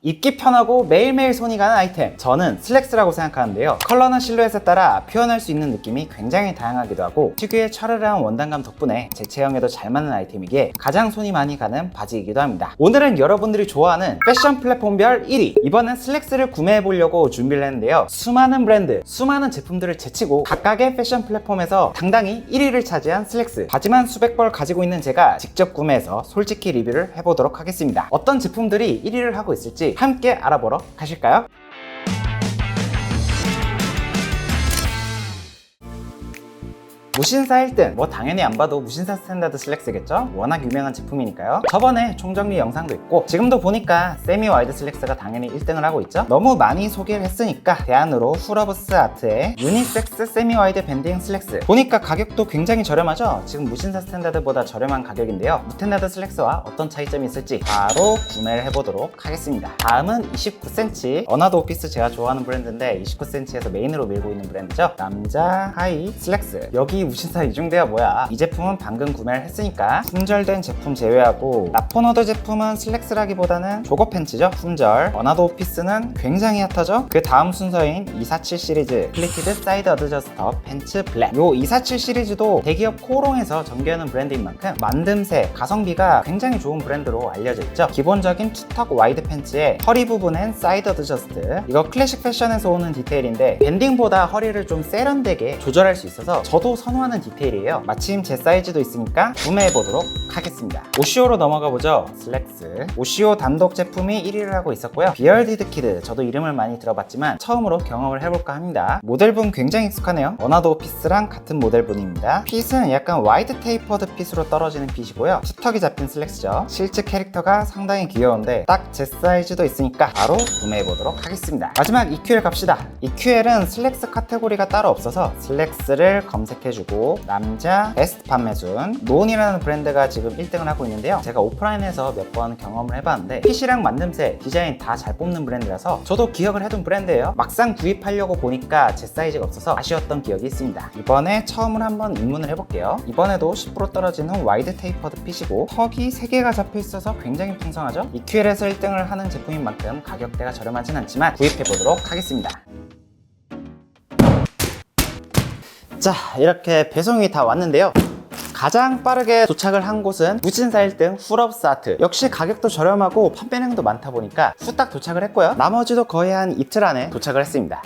입기 편하고 매일매일 손이 가는 아이템. 저는 슬랙스라고 생각하는데요. 컬러나 실루엣에 따라 표현할 수 있는 느낌이 굉장히 다양하기도 하고 특유의 차르르한 원단감 덕분에 제 체형에도 잘 맞는 아이템이기에 가장 손이 많이 가는 바지이기도 합니다. 오늘은 여러분들이 좋아하는 패션 플랫폼별 1위. 이번엔 슬랙스를 구매해 보려고 준비를 했는데요. 수많은 브랜드 수많은 제품들을 제치고 각각의 패션 플랫폼에서 당당히 1위를 차지한 슬랙스. 바지만 수백 벌 가지고 있는 제가 직접 구매해서 솔직히 리뷰를 해보도록 하겠습니다. 어떤 제품들이 1위를 하고 있을지 함께 알아보러 가실까요? 무신사 1등 뭐 당연히 안 봐도 무신사 스탠다드 슬랙스겠죠? 워낙 유명한 제품이니까요. 저번에 총정리 영상도 있고 지금도 보니까 세미 와이드 슬랙스가 당연히 1등을 하고 있죠? 너무 많이 소개를 했으니까 대안으로 후러브스 아트의 유니섹스 세미 와이드 밴딩 슬랙스. 보니까 가격도 굉장히 저렴하죠? 지금 무신사 스탠다드보다 저렴한 가격인데요. 무텐다드 슬랙스와 어떤 차이점이 있을지 바로 구매를 해보도록 하겠습니다. 다음은 29cm 어나더 오피스 제가 좋아하는 브랜드인데 29cm에서 메인으로 밀고 있는 브랜드죠? 남자 하이 슬랙스. 여기 무신사 이중대야 뭐야. 이 제품은 방금 구매를 했으니까 품절된 제품 제외하고 라포너드 제품은 슬랙스라기보다는 조거 팬츠죠 품절. 어나더 오피스는 굉장히 핫하죠? 그 다음 순서인 247 시리즈 플리티드 사이드 어드저스터 팬츠 블랙. 요 247 시리즈도 대기업 코롱에서 전개하는 브랜드인 만큼 만듦새 가성비가 굉장히 좋은 브랜드로 알려져 있죠. 기본적인 투턱 와이드 팬츠에 허리 부분엔 사이드 어드저스트. 이거 클래식 패션에서 오는 디테일인데 밴딩보다 허리를 좀 세련되게 조절할 수 있어서 저도 선호 하는 디테일이에요. 마침 제 사이즈도 있으니까 구매해 보도록 하겠습니다. 오시오로 넘어가 보죠. 슬랙스. 오시오 단독 제품이 1위를 하고 있었고요. 비얼디드 키드 저도 이름을 많이 들어봤지만 처음으로 경험을 해볼까 합니다. 모델분 굉장히 익숙하네요. 어나도 피스랑 같은 모델분입니다. 핏은 약간 와이드 테이퍼드 핏으로 떨어지는 핏이고요. 투턱이 잡힌 슬랙스죠. 실제 캐릭터가 상당히 귀여운데 딱 제 사이즈도 있으니까 바로 구매해 보도록 하겠습니다. 마지막 EQL 갑시다. EQL은 슬랙스 카테고리가 따로 없어서 슬랙스를 검색해주고 남자 베스트 판매순 노온이라는 브랜드가 지금 1등을 하고 있는데요. 제가 오프라인에서 몇 번 경험을 해봤는데 핏이랑 만듦새 디자인 다 잘 뽑는 브랜드라서 저도 기억을 해둔 브랜드예요. 막상 구입하려고 보니까 제 사이즈가 없어서 아쉬웠던 기억이 있습니다. 이번에 처음으로 한번 입문을 해볼게요. 이번에도 10% 떨어지는 와이드 테이퍼드 핏이고 턱이 3개가 잡혀 있어서 굉장히 풍성하죠? EQL에서 1등을 하는 제품인 만큼 가격대가 저렴하진 않지만 구입해보도록 하겠습니다 자 이렇게 배송이 다 왔는데요. 가장 빠르게 도착을 한 곳은 무신사 1등 후럽스 아트. 역시 가격도 저렴하고 판매량도 많다 보니까 후딱 도착을 했고요. 나머지도 거의 한 이틀 안에 도착을 했습니다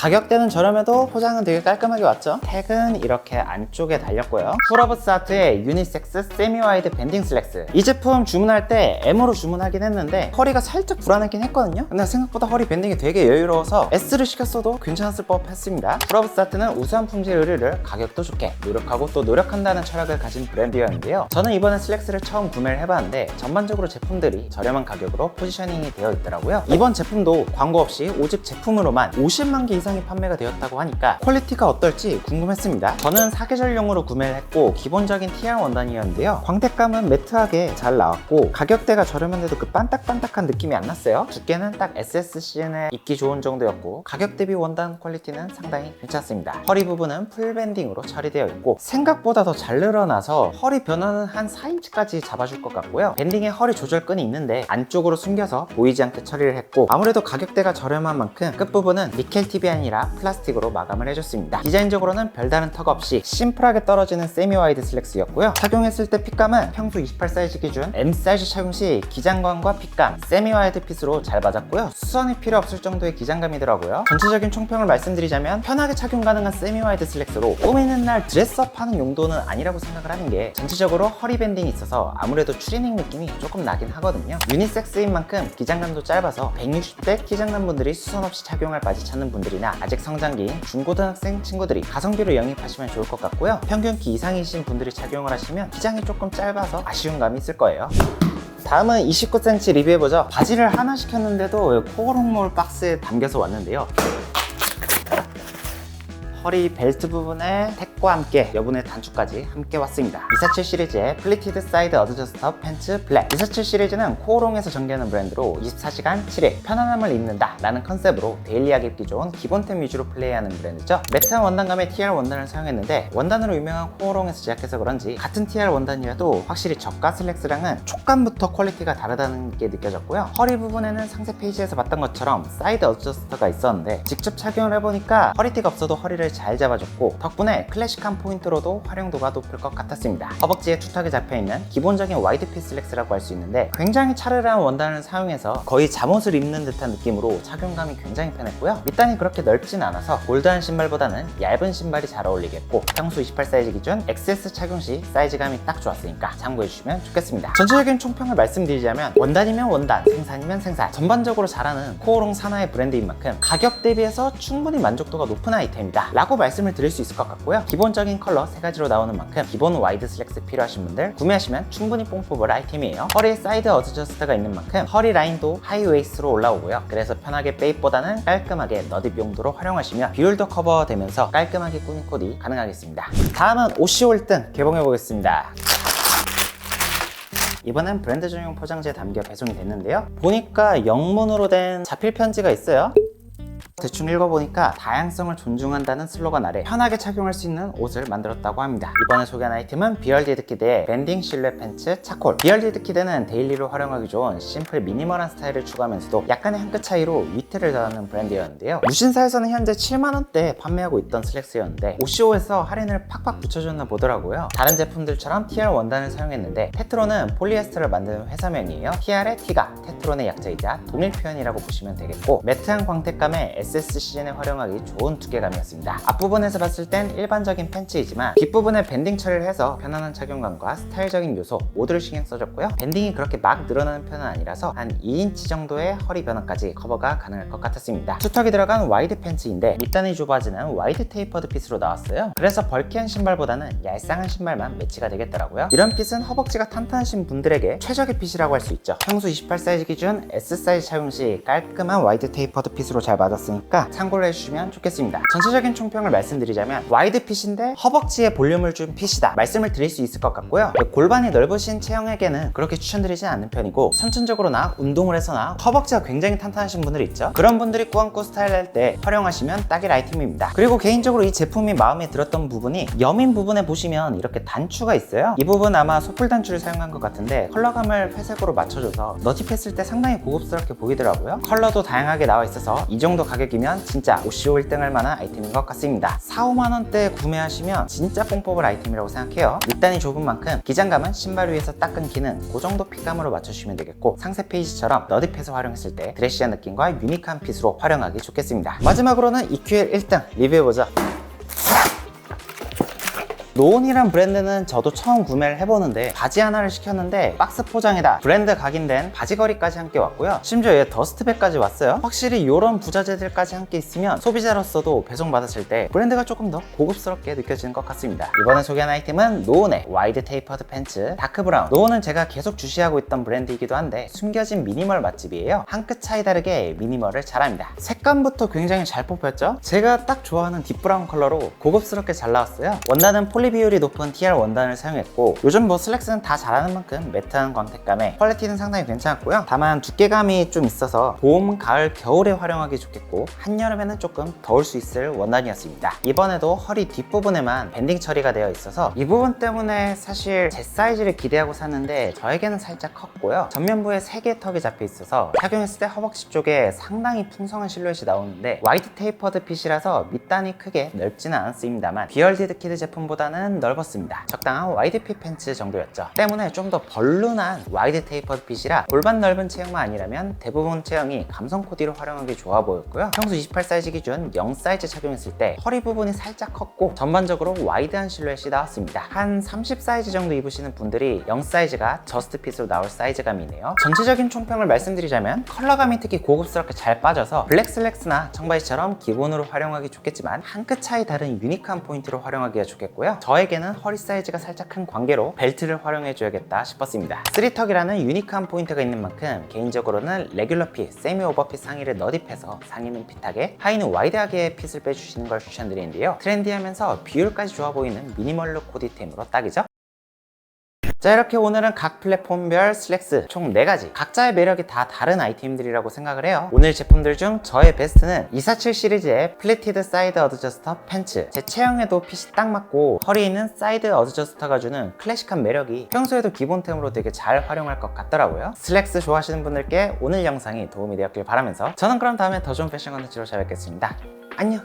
가격대는 저렴해도 포장은 되게 깔끔하게 왔죠? 택은 이렇게 안쪽에 달렸고요. 후러브스 아트의 유니섹스 세미와이드 밴딩 슬랙스. 이 제품 주문할 때 M으로 주문하긴 했는데 허리가 살짝 불안하긴 했거든요. 근데 생각보다 허리 밴딩이 되게 여유로워서 S를 시켰어도 괜찮았을 법 했습니다. 후러브스 아트는 우수한 품질 의뢰를 가격도 좋게 노력하고 또 노력한다는 철학을 가진 브랜드였는데요. 저는 이번에 슬랙스를 처음 구매를 해봤는데 전반적으로 제품들이 저렴한 가격으로 포지셔닝이 되어 있더라고요. 이번 제품도 광고 없이 오직 제품으로만 50만 개 이상 이 판매가 되었다고 하니까 퀄리티가 어떨지 궁금했습니다. 저는 사계절용으로 구매를 했고 기본적인 TR 원단이었는데요. 광택감은 매트하게 잘 나왔고 가격대가 저렴한데도 그 반딱반딱한 느낌이 안 났어요. 두께는 딱 SSCN에 입기 좋은 정도였고 가격 대비 원단 퀄리티는 상당히 괜찮습니다. 허리 부분은 풀밴딩으로 처리되어 있고 생각보다 더 잘 늘어나서 허리 변화는 한 4인치까지 잡아줄 것 같고요. 밴딩에 허리 조절 끈이 있는데 안쪽으로 숨겨서 보이지 않게 처리를 했고 아무래도 가격대가 저렴한 만큼 끝부분은 니켈 아니라 플라스틱으로 마감을 해줬습니다. 디자인적으로는 별다른 턱 없이 심플하게 떨어지는 세미 와이드 슬랙스였고요. 착용했을 때 핏감은 평소 28 사이즈 기준 M 사이즈 착용 시 기장감과 핏감 세미 와이드 핏으로 잘 맞았고요. 수선이 필요 없을 정도의 기장감이더라고요. 전체적인 총평을 말씀드리자면 편하게 착용 가능한 세미 와이드 슬랙스로 꾸미는 날 드레스업 하는 용도는 아니라고 생각을 하는 게 전체적으로 허리 밴딩이 있어서 아무래도 추리닝 느낌이 조금 나긴 하거든요. 유니섹스인 만큼 기장감도 짧아서 160대 기장남 분들이 수선 없이 착용할 바지 찾는 분들이나 아직 성장기인 중고등학생 친구들이 가성비로 영입하시면 좋을 것 같고요. 평균 키 이상이신 분들이 착용을 하시면 기장이 조금 짧아서 아쉬운 감이 있을 거예요. 다음은 29cm 리뷰해보죠. 바지를 하나 시켰는데도 코어롱몰 박스에 담겨서 왔는데요 허리 벨트 부분에 택과 함께 여분의 단추까지 함께 왔습니다. 247 시리즈의 플리티드 사이드 어드저스터 팬츠 블랙 247 시리즈는 코오롱에서 전개하는 브랜드로 24시간 7일 편안함을 입는다 라는 컨셉으로 데일리하게 입기 좋은 기본템 위주로 플레이하는 브랜드죠. 매트한 원단감의 TR 원단을 사용했는데 원단으로 유명한 코오롱에서 제작해서 그런지 같은 TR 원단이라도 확실히 저가 슬랙스랑은 촉감부터 퀄리티가 다르다는 게 느껴졌고요. 허리 부분에는 상세 페이지에서 봤던 것처럼 사이드 어드저스터가 있었는데 직접 착용을 해보니까 허리띠가 없어도 허리를 잘 잡아줬고 덕분에 클래식한 포인트로도 활용도가 높을 것 같았습니다. 허벅지에 투탁이 잡혀있는 기본적인 와이드 핏 슬랙스라고 할 수 있는데 굉장히 차르르한 원단을 사용해서 거의 잠옷을 입는 듯한 느낌으로 착용감이 굉장히 편했고요. 밑단이 그렇게 넓진 않아서 볼드한 신발보다는 얇은 신발이 잘 어울리겠고 평소 28 사이즈 기준 XS 착용 시 사이즈감이 딱 좋았으니까 참고해주시면 좋겠습니다. 전체적인 총평을 말씀드리자면 원단이면 원단, 생산이면 생산 전반적으로 잘하는 코오롱 산하의 브랜드인 만큼 가격 대비해서 충분히 만족도가 높은 아이템이다 라고 말씀을 드릴 수 있을 것 같고요. 기본적인 컬러 세 가지로 나오는 만큼 기본 와이드 슬랙스 필요하신 분들 구매하시면 충분히 뽕 뽑을 아이템이에요. 허리에 사이드 어드저스트가 있는 만큼 허리 라인도 하이 웨이스로 올라오고요. 그래서 편하게 베입보다는 깔끔하게 너딥 용도로 활용하시면 비율도 커버되면서 깔끔하게 꾸민 코디 가능하겠습니다. 다음은 오시올 등 개봉해 보겠습니다. 이번엔 브랜드 전용 포장지에 담겨 배송이 됐는데요. 보니까 영문으로 된 자필 편지가 있어요. 대충 읽어보니까 다양성을 존중한다는 슬로건 아래 편하게 착용할 수 있는 옷을 만들었다고 합니다. 이번에 소개한 아이템은 비얼디드 키드의 밴딩 실루엣 팬츠 차콜. 비얼디드 키드는 데일리로 활용하기 좋은 심플 미니멀한 스타일을 추구하면서도 약간의 한 끗 차이로 위트를 더하는 브랜드였는데요. 무신사에서는 현재 7만원대에 판매하고 있던 슬랙스였는데 오시오에서 할인을 팍팍 붙여줬나 보더라고요. 다른 제품들처럼 TR 원단을 사용했는데 테트로는 폴리에스터를 만드는 회사명이에요. TR의 T가 테트론의 약자이자 동일 표현이라고 보시면 되겠고 매트한 광택감의 SS 시즌에 활용하기 좋은 두께감이었습니다. 앞부분에서 봤을 땐 일반적인 팬츠이지만 뒷부분에 밴딩 처리를 해서 편안한 착용감과 스타일적인 요소 모두를 신경 써줬고요. 밴딩이 그렇게 막 늘어나는 편은 아니라서 한 2인치 정도의 허리 변화까지 커버가 가능할 것 같았습니다. 투턱이 들어간 와이드 팬츠인데 밑단이 좁아지는 와이드 테이퍼드 핏으로 나왔어요. 그래서 벌키한 신발보다는 얄쌍한 신발만 매치가 되겠더라고요. 이런 핏은 허벅지가 탄탄하신 분들에게 최적의 핏이라고 할 수 있죠. 평소 28 사이즈 기준 S 사이즈 착용 시 깔끔한 와이드 테이퍼드 핏으로 잘 맞았으니 까 참고를 해주시면 좋겠습니다. 전체적인 총평을 말씀드리자면 와이드 핏인데 허벅지에 볼륨을 준 핏이다 말씀을 드릴 수 있을 것 같고요. 골반이 넓으신 체형에게는 그렇게 추천드리지 않는 편이고 선천적으로나 운동을 해서나 허벅지가 굉장히 탄탄하신 분들 있죠. 그런 분들이 꾸안꾸 스타일 할 때 활용하시면 딱일 아이템입니다. 그리고 개인적으로 이 제품이 마음에 들었던 부분이 여민 부분에 보시면 이렇게 단추가 있어요. 이 부분 아마 소풀 단추를 사용한 것 같은데 컬러감을 회색으로 맞춰줘서 너tip했을 때 상당히 고급스럽게 보이더라고요. 컬러도 다양하게 나와 있어서 이 정도 가격 이면 진짜 오시오 1등 할 만한 아이템인 것 같습니다. 4, 5만 원대 구매하시면 진짜 뽕 뽑을 아이템이라고 생각해요. 밑단이 좁은 만큼 기장감은 신발 위에서 딱 끊기는 그 정도 핏감으로 맞춰주시면 되겠고 상세 페이지처럼 너딥해서 활용했을 때 드레시한 느낌과 유니크한 핏으로 활용하기 좋겠습니다. 마지막으로는 EQL 1등 리뷰해보죠. 노온이란 브랜드는 저도 처음 구매를 해보는데 바지 하나를 시켰는데 박스 포장에다 브랜드 각인된 바지걸이까지 함께 왔고요. 심지어 얘 더스트백까지 왔어요. 확실히 이런 부자재들까지 함께 있으면 소비자로서도 배송받았을 때 브랜드가 조금 더 고급스럽게 느껴지는 것 같습니다. 이번에 소개한 아이템은 노온의 와이드 테이퍼드 팬츠 다크 브라운. 노온은 제가 계속 주시하고 있던 브랜드이기도 한데 숨겨진 미니멀 맛집이에요. 한 끗 차이 다르게 미니멀을 잘합니다. 색감부터 굉장히 잘 뽑혔죠? 제가 딱 좋아하는 딥브라운 컬러로 고급스럽게 잘 나왔어요. 원단은 폴리 비율이 높은 TR 원단을 사용했고 요즘 뭐 슬랙스는 다 잘하는 만큼 매트한 광택감에 퀄리티는 상당히 괜찮았고요. 다만 두께감이 좀 있어서 봄, 가을, 겨울에 활용하기 좋겠고 한여름에는 조금 더울 수 있을 원단이었습니다. 이번에도 허리 뒷부분에만 밴딩 처리가 되어 있어서 이 부분 때문에 사실 제 사이즈를 기대하고 샀는데 저에게는 살짝 컸고요. 전면부에 3개 턱이 잡혀 있어서 착용했을 때 허벅지 쪽에 상당히 풍성한 실루엣이 나오는데 와이드 테이퍼드 핏이라서 밑단이 크게 넓지는 않았습니다만 비얼디드 키드 제품보다 는 넓었습니다. 적당한 와이드 핏 팬츠 정도였죠. 때문에 좀 더 벌룬한 와이드 테이퍼드 핏이라 골반 넓은 체형만 아니라면 대부분 체형이 감성 코디로 활용하기 좋아 보였고요. 평소 28 사이즈 기준 0 사이즈 착용했을 때 허리 부분이 살짝 컸고 전반적으로 와이드한 실루엣이 나왔습니다. 한 30 사이즈 정도 입으시는 분들이 0 사이즈가 저스트 핏으로 나올 사이즈감이네요. 전체적인 총평을 말씀드리자면 컬러감이 특히 고급스럽게 잘 빠져서 블랙 슬랙스나 청바지처럼 기본으로 활용하기 좋겠지만 한 끗 차이 다른 유니크한 포인트로 활용하기가 좋겠고요. 저에게는 허리 사이즈가 살짝 큰 관계로 벨트를 활용해 줘야겠다 싶었습니다. 쓰리턱이라는 유니크한 포인트가 있는 만큼 개인적으로는 레귤러 핏, 세미 오버핏 상의를 너딥해서 상의는 핏하게, 하의는 와이드하게 핏을 빼주시는 걸 추천드리는데요. 트렌디하면서 비율까지 좋아 보이는 미니멀 룩 코디템으로 딱이죠. 자 이렇게 오늘은 각 플랫폼별 슬랙스 총 4가지 각자의 매력이 다 다른 아이템들이라고 생각을 해요. 오늘 제품들 중 저의 베스트는 247 시리즈의 플리티드 사이드 어드저스터 팬츠. 제 체형에도 핏이 딱 맞고 허리에 있는 사이드 어드저스터가 주는 클래식한 매력이 평소에도 기본템으로 되게 잘 활용할 것 같더라고요. 슬랙스 좋아하시는 분들께 오늘 영상이 도움이 되었길 바라면서 저는 그럼 다음에 더 좋은 패션 컨텐츠로 찾아뵙겠습니다. 안녕